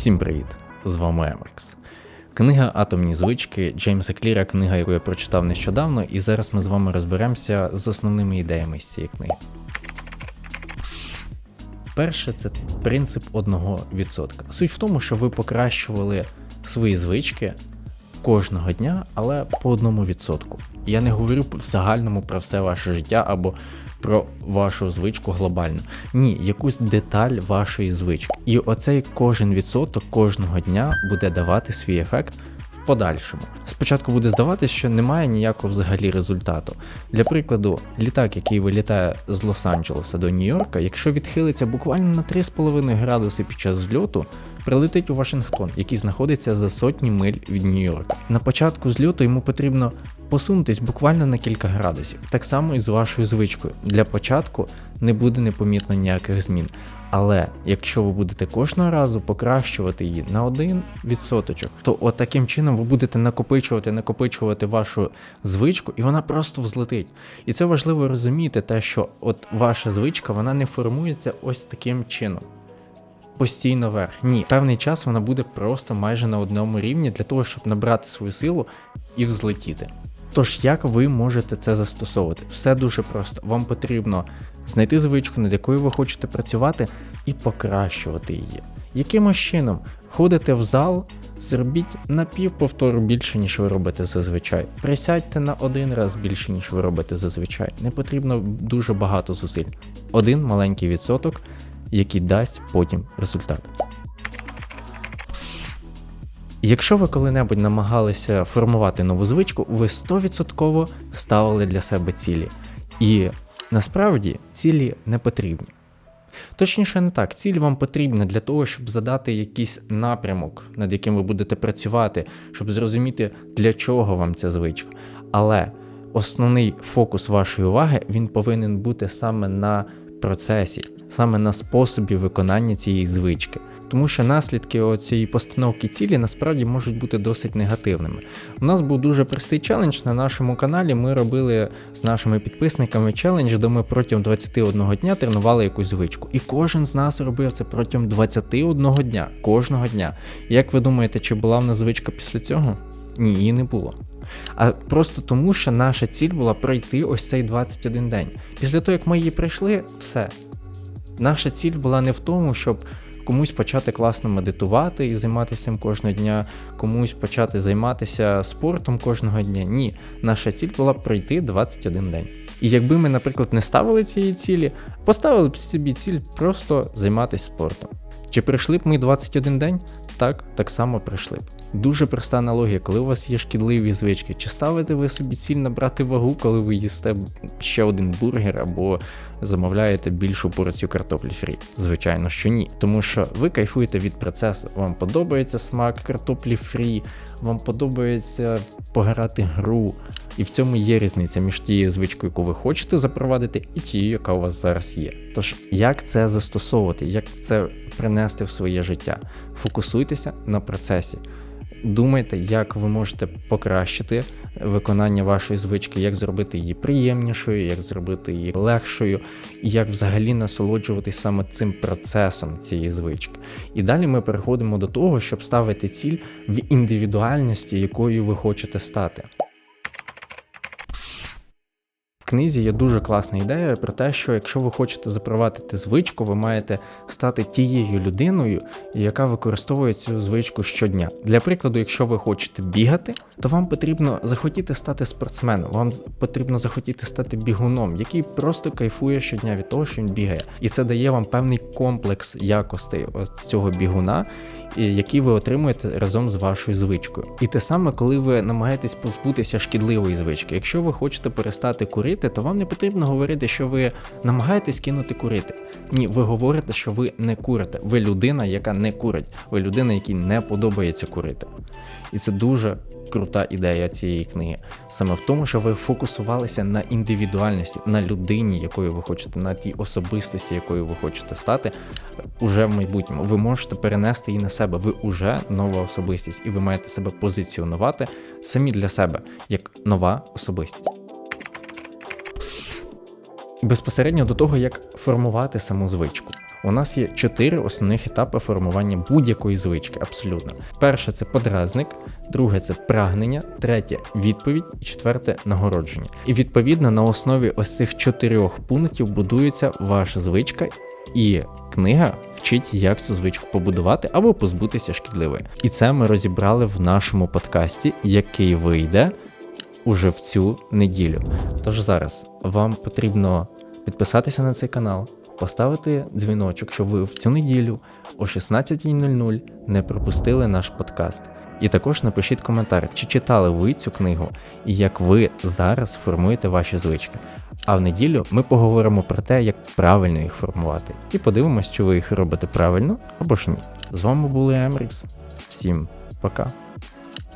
Всім привіт! З вами Емеркс. Книга Атомні звички Джеймса Кліра, книга, яку я прочитав нещодавно, і зараз ми з вами розберемося з основними ідеями з цієї книги. Перше, це принцип 1%. Суть в тому, що ви покращували свої звички кожного дня, але по одному відсотку. Я не говорю в загальному про все ваше життя або про вашу звичку глобально. Ні, якусь деталь вашої звички. І оцей кожен відсоток кожного дня буде давати свій ефект в подальшому. Спочатку буде здаватися, що немає ніякого взагалі результату. Для прикладу, літак, який вилітає з Лос-Анджелеса до Нью-Йорка, якщо відхилиться буквально на 3,5 градуси під час зльоту, прилетить у Вашингтон, який знаходиться за сотні миль від Нью-Йорка. На початку зльоту йому потрібно посунутись буквально на кілька градусів. Так само і з вашою звичкою. Для початку не буде непомітно ніяких змін. Але якщо ви будете кожного разу покращувати її на один відсоточок, то от таким чином ви будете накопичувати, накопичувати вашу звичку, і вона просто взлетить. І це важливо розуміти, те, що от ваша звичка вона не формується ось таким чином. Постійно вверх. Ні, певний час вона буде просто майже на одному рівні для того, щоб набрати свою силу і взлетіти. Тож, як ви можете це застосовувати? Все дуже просто. Вам потрібно знайти звичку, над якою ви хочете працювати, і покращувати її. Якимось чином ходите в зал, зробіть на пів повтору більше, ніж ви робите зазвичай. Присядьте на один раз більше, ніж ви робите зазвичай. Не потрібно дуже багато зусиль. Один маленький відсоток, який дасть потім результат. Якщо ви коли-небудь намагалися формувати нову звичку, ви 100% ставили для себе цілі. І насправді цілі не потрібні. Точніше, не так, ціль вам потрібна для того, щоб задати якийсь напрямок, над яким ви будете працювати, щоб зрозуміти, для чого вам ця звичка. Але основний фокус вашої уваги він повинен бути саме на процесі, саме на способі виконання цієї звички. Тому що наслідки цієї постановки цілі насправді можуть бути досить негативними. У нас був дуже простий челендж на нашому каналі. Ми робили з нашими підписниками челендж, де ми протягом 21 дня тренували якусь звичку. І кожен з нас робив це протягом 21 дня, кожного дня. Як ви думаєте, чи була в нас звичка після цього? Ні, її не було. А просто тому, що наша ціль була пройти ось цей 21 день. Після того, як ми її пройшли, все. Наша ціль була не в тому, щоб комусь почати класно медитувати і займатися цим кожного дня, комусь почати займатися спортом кожного дня. Ні, наша ціль була пройти 21 день. І якби ми, наприклад, не ставили цієї цілі, поставили б собі ціль просто займатися спортом. Чи прийшли б ми 21 день? Так, так само прийшли б. Дуже проста аналогія, коли у вас є шкідливі звички, чи ставите ви собі ціль набрати вагу, коли ви їсте ще один бургер або замовляєте більшу порцію картоплі фрі? Звичайно, що ні. Тому що ви кайфуєте від процесу, вам подобається смак картоплі фрі, вам подобається пограти гру. І в цьому є різниця між тією звичкою, яку ви хочете запровадити, і тією, яка у вас зараз є. Тож, як це застосовувати, як це принести в своє життя? Фокусуйтеся на процесі. Думайте, як ви можете покращити виконання вашої звички, як зробити її приємнішою, як зробити її легшою, і як взагалі насолоджуватись саме цим процесом цієї звички. І далі ми переходимо до того, щоб ставити ціль в індивідуальності, якою ви хочете стати книзі є дуже класна ідея про те, що якщо ви хочете запровадити звичку, ви маєте стати тією людиною, яка використовує цю звичку щодня. Для прикладу, якщо ви хочете бігати, то вам потрібно захотіти стати спортсменом, вам потрібно захотіти стати бігуном, який просто кайфує щодня від того, що він бігає. І це дає вам певний комплекс якостей от цього бігуна які ви отримуєте разом з вашою звичкою. І те саме, коли ви намагаєтесь позбутися шкідливої звички. Якщо ви хочете перестати курити, то вам не потрібно говорити, що ви намагаєтесь кинути курити. Ні, ви говорите, що ви не курите. Ви людина, яка не курить. Ви людина, якій не подобається курити. І це дуже крута ідея цієї книги. Саме в тому, що ви фокусувалися на індивідуальності, на людині, якою ви хочете, на тій особистості, якою ви хочете стати, уже в майбутньому. Ви можете перенести її на себе. Ви уже нова особистість, і ви маєте себе позиціонувати самі для себе як нова особистість. Безпосередньо до того, як формувати саму звичку. у нас є чотири основних етапи формування будь-якої звички. Абсолютно. Перше це подразник, друге це прагнення, третє відповідь і четверте нагородження. І відповідно на основі ось цих чотирьох пунктів будується ваша звичка, і книга вчить, як цю звичку побудувати або позбутися шкідливої. І це ми розібрали в нашому подкасті, який вийде уже в цю неділю. Тож зараз вам потрібно підписатися на цей канал, поставити дзвіночок, щоб ви в цю неділю о 16.00 не пропустили наш подкаст. І також напишіть коментар, чи читали ви цю книгу і як ви зараз формуєте ваші звички. А в неділю ми поговоримо про те, як правильно їх формувати, і подивимось, чи ви їх робите правильно або ж ні. З вами були Емрікс. Всім пока.